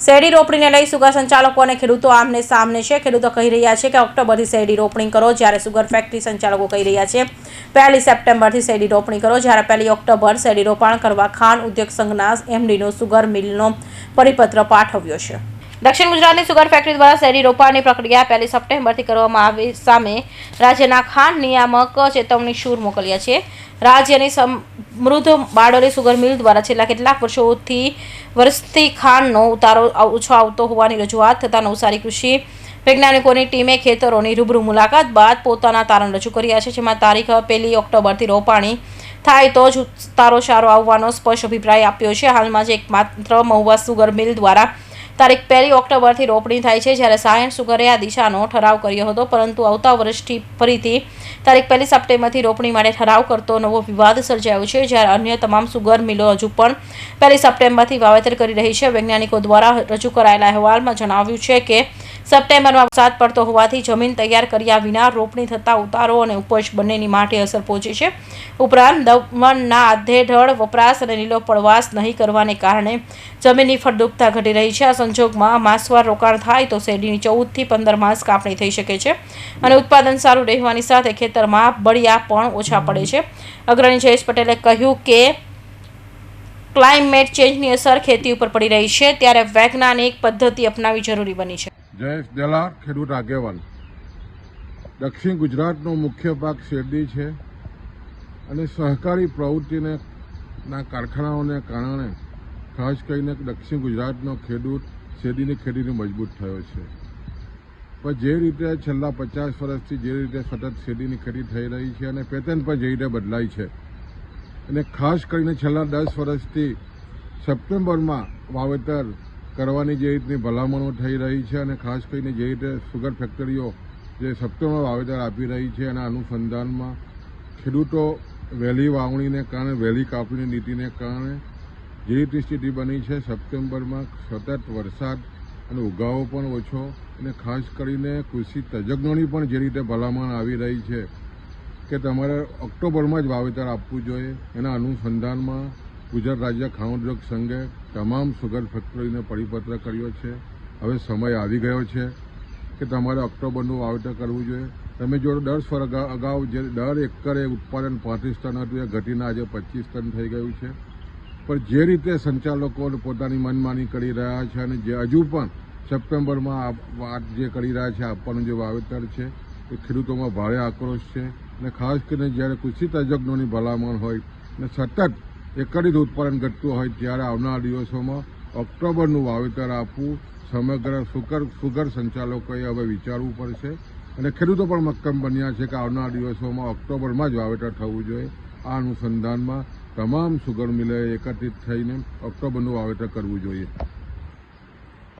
શેરડી રોપણીને લઈ સુગર સંચાલકો અને ખેડૂતો આમને સામને છે. ખેડૂતો કહી રહ્યા છે કે ઓક્ટોબરથી શેરડી રોપણી કરો જ્યારે સુગર ફેક્ટરી સંચાલકો કહી રહ્યા છે. પહેલી સપ્ટેમ્બરથી શેરડી રોપણી કરો જ્યારે પહેલી ઓક્ટોબર શેરડી રોપાણ કરવા ખાંડ ઉદ્યોગ સંઘના એમડીનો સુગર મિલનો પરિપત્ર પાઠવ્યો છે. દક્ષિણ ગુજરાતની સુગર ફેક્ટરી દ્વારા શેરી રોપાણની પ્રક્રિયા પહેલી સપ્ટેમ્બરથી કરવામાં આવી સામે રાજ્યના ખાંડ નિયામક ચેતવણી શૂર મોકલ્યા છે. રાજ્યની સમૃદ્ધ બારડોલી સુગર મિલ દ્વારા છેલ્લા કેટલાક વર્ષોથી વર્ષથી ખાંડનો ઉતારો ઓછો આવતો હોવાની રજૂઆત થતાં નવસારી કૃષિ વૈજ્ઞાનિકોની ટીમે ખેતરોની રૂબરૂ મુલાકાત બાદ પોતાના તારણ રજૂ કર્યા છે, જેમાં તારીખ પહેલી ઓક્ટોબરથી રોપાણી થાય તો જ ઉતારો સારો આવવાનો સ્પષ્ટ અભિપ્રાય આપ્યો છે. હાલમાં જ એકમાત્ર મહુવા સુગર મિલ દ્વારા તારીખ પહેલી ઓક્ટોબરથી રોપણી થાય છે. જ્યારે સાયન્સ સુગરે આ દિશાનો ઠરાવ કર્યો હતો, પરંતુ આવતા વર્ષથી ફરીથી તારીખ પહેલી સપ્ટેમ્બરથી રોપણી માટે ઠરાવ કરતો નવો વિવાદ સર્જાયો છે, જ્યારે અન્ય તમામ સુગર મિલો હજુ પણ પહેલી સપ્ટેમ્બરથી વાવેતર કરી રહી છે. વૈજ્ઞાનિકો દ્વારા રજૂ કરાયેલા અહેવાલમાં જણાવ્યું છે કે સપ્ટેમ્બરમાં વરસાદ પડતો હોવાથી જમીન તૈયાર કર્યા વિના રોપણી થતા ઉતારો અને ઉપજ બંનેની માટે અસર પહોંચી છે. ઉપરાંત દમણના આધેઢળ, વપરાશ અને લીલો પડવાશ નહીં કરવાને કારણે જમીનની ફળદ્રુપતા ઘટી રહી છે. આ સંજોગમાં માસવાર રોકાણ થાય તો શેરડીની ચૌદથી પંદર માસ કાપણી થઈ શકે છે અને ઉત્પાદન સારું રહેવાની સાથે ખેતરમાં બળિયા પણ ઓછા પડે છે. અગ્રણી જયેશ પટેલે કહ્યું કે, ક્લાઇમેટ ચેન્જની અસર ખેતી ઉપર પડી રહી છે. ત્યારે વૈજ્ઞાનિક પદ્ધતિ અપનાવવી જરૂરી બની છે. જયેશ દેલા ખેડૂત આગેવાન. દક્ષિણ ગુજરાતનો મુખ્ય પાક શેરડી છે અને સહકારી પ્રવૃત્તિને ના કારખાનાઓને કારણે ખાસ કરીને દક્ષિણ ગુજરાતનો ખેડૂત શેરડીની ખેતીને મજબૂત થયો છે. પણ જે રીતે છેલ્લા પચાસ વર્ષથી જે રીતે સતત શેરડીની ખેતી થઈ રહી છે અને પેટર્ન પણ જે રીતે બદલાઈ છે અને ખાસ કરીને છેલ્લા દસ વર્ષથી સપ્ટેમ્બરમાં વાવેતર કરવાની જે રીતની ભલામણો થઈ રહી છે અને ખાસ કરીને જે રીતે સુગર ફેક્ટરીઓ જે સપ્તમમાં વાવેતર આપી રહી છે એના અનુસંધાનમાં ખેડૂતો વહેલી વાવણીને કારણે, વહેલી કાપણી નીતિને કારણે જે રીતની સ્થિતિ બની છે, સપ્ટેમ્બરમાં સતત વરસાદ અને ઉગાવો પણ ઓછો અને ખાસ કરીને કૃષિ તજજ્ઞોની પણ જે રીતે ભલામણ આવી રહી છે કે તમારે ઓક્ટોબરમાં જ વાવેતર આપવું જોઈએ એના અનુસંધાનમાં ગુજરાત રાજ્ય ખાઉદ્યોગ સંઘે તમામ સુગર ફેક્ટરીને પરિપત્ર કર્યો છે. હવે સમય આવી ગયો છે કે તમારે ઓક્ટોબરનું વાવેતર કરવું જોઈએ. તમે જો દસ વર્ષ અગાઉ જે દર એકરે ઉત્પાદન પાંત્રીસ ટન હતું, એ ઘટીને આજે પચીસ ટન થઈ ગયું છે. પણ જે રીતે સંચાલકો પોતાની મનમાની કરી રહ્યા છે અને જે હજુ પણ સપ્ટેમ્બરમાં વાત જે કરી રહ્યા છે, આપવાનું જે વાવેતર છે, એ ખેડૂતોમાં ભારે આક્રોશ છે. અને ખાસ કરીને જ્યારે કૃષિ તજજ્ઞોની ભલામણ હોય, અને સતત એકરિત ઉત્પાદન ઘટતું હોય ત્યારે આવનારા દિવસોમાં ઓક્ટોબરનું વાવેતર આપવું સમગ્ર સુગર સુગર સંચાલકોએ હવે વિચારવું પડશે. અને ખેડૂતો પણ મક્કમ બન્યા છે કે આવનારા દિવસોમાં ઓક્ટોબરમાં જ વાવેતર થવું જોઈએ. આ અનુસંધાનમાં તમામ સુગર મિલે એકત્રિત થઈને ઓક્ટોબરનું વાવેતર કરવું જોઈએ.